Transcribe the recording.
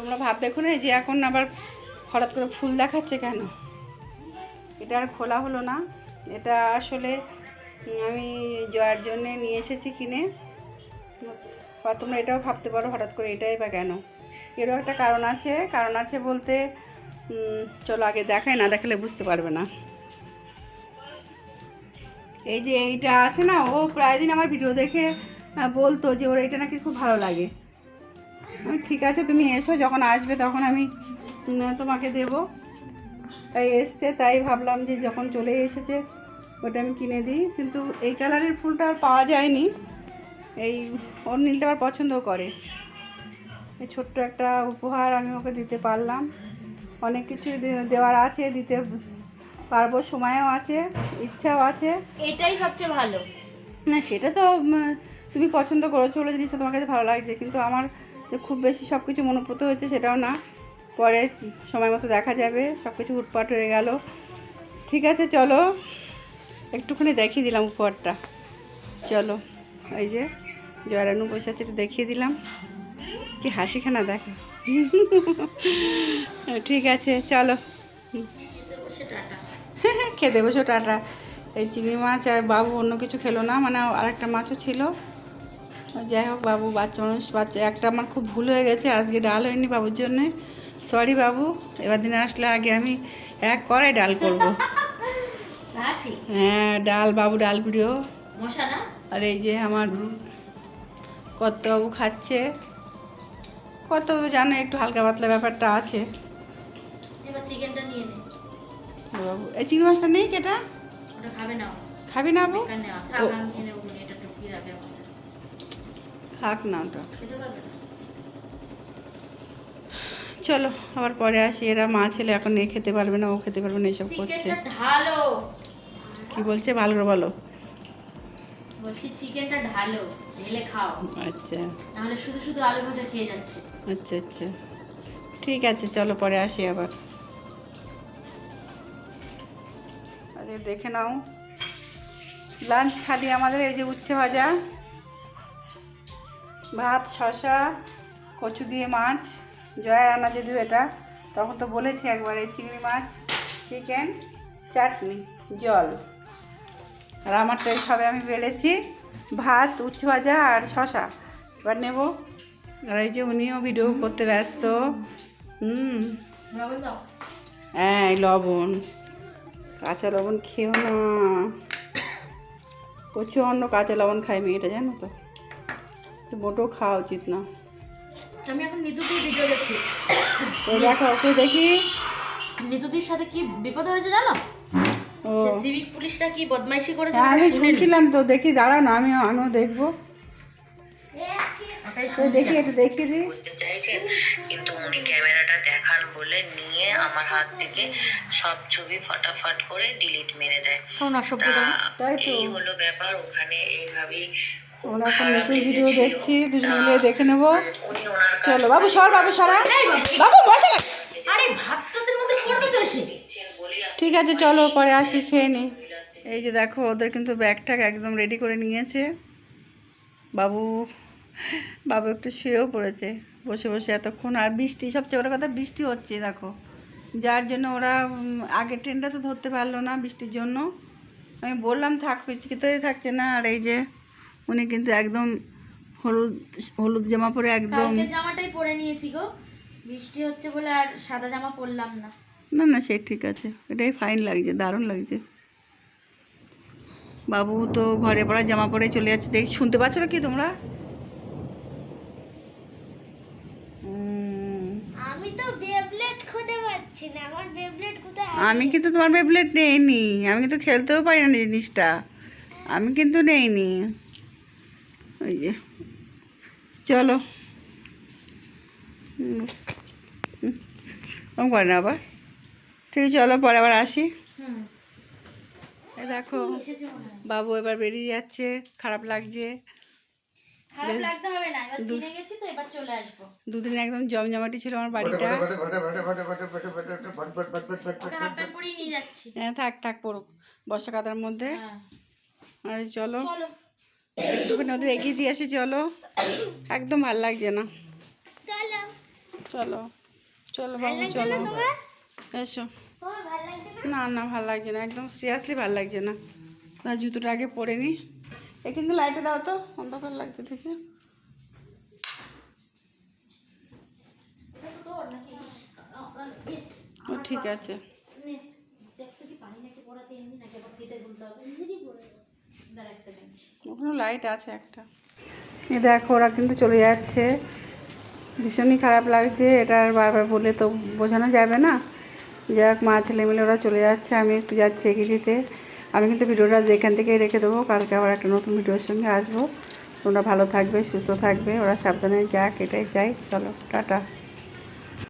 তোমরা ভাববে এখন যে এখন আবার হঠাৎ করে ফুল দেখাচ্ছে কেন? এটা আর খোলা হলো না। এটা আসলে আমি জয়ার জন্যে নিয়ে এসেছি কিনে। বা তোমরা এটাও ভাবতে পারো হঠাৎ করে এটাই বা কেন। এরও একটা কারণ আছে। কারণ আছে বলতে চলো আগে দেখাই, না দেখালে বুঝতে পারবে না। এই যে এইটা আছে না, ও প্রায় দিন আমার ভিডিও দেখে বলতো যে ওর এটা নাকি খুব ভালো লাগে। ঠিক আছে তুমি এসো যখন আসবে তখন আমি তোমাকে দেব। তাই এসছে তাই ভাবলাম যে যখন চলে এসেছে ওটা আমি কিনে দিই। কিন্তু এই কালারের ফুলটা আর পাওয়া যায়নি। এই ওর নীলটা আবার পছন্দও করে। এই ছোট্ট একটা উপহার আমি ওকে দিতে পারলাম। অনেক কিছু দেওয়ার আছে দিতে পারব সময়ও আছে ইচ্ছাও আছে। এটাই সবচেয়ে ভালো। না সেটা তো তুমি পছন্দ করেছ বলে জিনিসটা তোমার কাছে ভালো লাগছে কিন্তু আমার যে খুব বেশি সব কিছু মনোপুত হয়েছে সেটাও না। পরে সময় মতো দেখা যাবে সব কিছু উৎপাট হয়ে গেল। ঠিক আছে, চলো। একটুখানি দেখিয়ে দিলাম উপহারটা। চলো, এই যে জয়রানু একটু দেখিয়ে দিলাম। কি হাসিখানা, দেখে। ঠিক আছে, চলো। খেতে বসো, টাটা। এই চিংড়ি মাছ আর বাবু অন্য কিছু খেলো না মানে আরেকটা মাছও ছিল। যাই হোক বাবু বাচ্চা মানুষ বাচ্চা একটা আমার খুব ভুল হয়ে গেছে আজকে ডাল হয়নি বাবুর জন্যে। সরি বাবু এবার দিনে আসলে আগে আমি এক কড়াই ডাল করব। হ্যাঁ ডাল বাবু ডাল প্রিয়। আর এই যে আমার কর্তাবাবু খাচ্ছে। কত জানে একটু হালকা পাতলা ব্যাপারটা আছে। বাবু এই চিংড়ি মাছটা নেই কেটা খাবে না খাবি না বাবু? থাক না ওটা। চলো আবার পরে আসি। এরা মা ছেলে এখন এ খেতে পারবে না ও খেতে পারবে না এসব করছে। কি বলছে? ভালো করে বলো। বলছি চিকেনটা ঢালো। ঢেলে খাও। আচ্ছা। নাহলে শুধু শুধু আলু ভাজা খেয়ে যাচ্ছে। আচ্ছা আচ্ছা। ঠিক আছে চলো পরে আসি আবার। আরে দেখে নাও। লাঞ্চ থালি আমাদের এই যে উচ্ছে ভাজা। ভাত শশা কচু দিয়ে মাছ জয়া রান্না যদিও এটা তখন তো বলেছি একবার এই চিংড়ি মাছ চিকেন চাটনি জল। আর আমারটা সবে আমি বেড়েছি ভাত উচ্ছে ভাজা আর শশা এবার নেব। আর এই যে উনিও ভিডিও করতে ব্যস্ত। হুম। হ্যাঁ লবণ। কাঁচা লবণ খেও না। প্রচণ্ড কাঁচা লবণ খাই মেয়েটা জানো তো? তো মোটেও খাওয়া উচিত না। আমি এখন নিতুদির ভিডিও দেখছি। তো দেখো ওকে দেখি। নিতুদির সাথে কি বিপদ হয়েছে জানো? সিভিক পুলিশটা কি বদমাইশি করেছে হ্যাঁ আমি শুনছিলাম তো দেখি দাঁড়াও না আমিও আমিও দেখব। দেখি একটু দেখিয়ে দিই। চাইছেন কিন্তু উনি ক্যামেরাটা দেখান বলে নিয়ে আমার হাত থেকে সব ছবি ফটাফট করে ডিলিট মেরে দেয়। তাই তো। এই হলো ব্যাপার ওখানে এইভাবেই আমরা এখন নতুন ভিডিও দেখছি দুজন মিলে দেখে নেব। চলো বাবু সর বাবু সরা বাবু বসে আরে ভাতটাতে মধ্যে পড়বে তো এসে। ঠিক আছে চলো পরে আসি খেয়ে নি। এই যে দেখো ওদের কিন্তু ব্যাগটাগ একদম রেডি করে নিয়েছে। বাবু বাবু একটু শুয়েও পড়েছে বসে বসে এতক্ষণ। আর বৃষ্টি সবচেয়ে বড় কথা বৃষ্টি হচ্ছে দেখো। যার জন্য ওরা আগের ট্রেনটা তো ধরতে পারল না বৃষ্টির জন্য। আমি বললাম থাক পিচকিতেই থাকছে না। আর এই যে উনি কিন্তু একদম হলুদ হলুদ জামা পরে একদম জামাটাই পরে নিয়েছি গো। বৃষ্টি হচ্ছে বলে আর সাদা জামা পরলাম না। না না সে ঠিক আছে। এটাই ফাইন লাগছে দারুণ লাগছে। বাবু তো ঘরে পড়া জামা পরে চলে যাচ্ছে দেখি শুনতে পাচ্ছ না কি তোমরা আমি তো বেবলেট খুঁজে পাচ্ছি না আমার বেবলেট কোথায়? আমি কিন্তু তোমার বেবলেট নেইনি আমি কিন্তু খেলতেও পারি না জিনিসটা। আমি কিন্তু নেইনি। ওই যে চলো। ওরকম করে না আবার। ঠিক চলো পরে আবার আসি। দেখো বাবু এবার বেরিয়ে যাচ্ছে খারাপ লাগছে। খারাপ লাগতে হবে না এবার চিনে গেছি তো এবার চলে আসব। দুদিন একদম জমজমাটি ছিল আমার বাড়িটা। হ্যাঁ থাক থাক পড়ুক বর্ষা কাদার মধ্যে। হ্যাঁ। আর চলো। চলো। একটুখানি ওদের এগিয়ে দিয়ে আসি চলো। একদম ভালো লাগছে না। চলো। চলো। বাবু চলো। এসো। না? না ভালো লাগছে না। একদম সিরিয়াসলি ভালো লাগছে না। না জুতোটা আগে পরে নি। এখানে লাইটে দাও তো অন্ধকার লাগছে দেখে। ও ঠিক আছে। দেখতে কি পারি নাকি? পড়াতে এমনি নাকি আবার ফিতে খুলতে হবে। ওখানে লাইট আছে একটা। এ দেখো, ওরা কিন্তু চলে যাচ্ছে। ভীষণই খারাপ লাগছে, এটা আর বারবার বলে তো বোঝানো যাবে না। যাক মা, ছেলে মিলে ওরা চলে যাচ্ছে, আমি একটু যাচ্ছি এগিয়ে দিতে আমি কিন্তু ভিডিওটা যেখান থেকেই রেখে দেবো, কালকে আবার একটা নতুন ভিডিওর সঙ্গে আসব। তোমরা ভালো থাকবে, সুস্থ থাকবে, ওরা সাবধানে যাক, এটাই চাই। চলো, টাটা।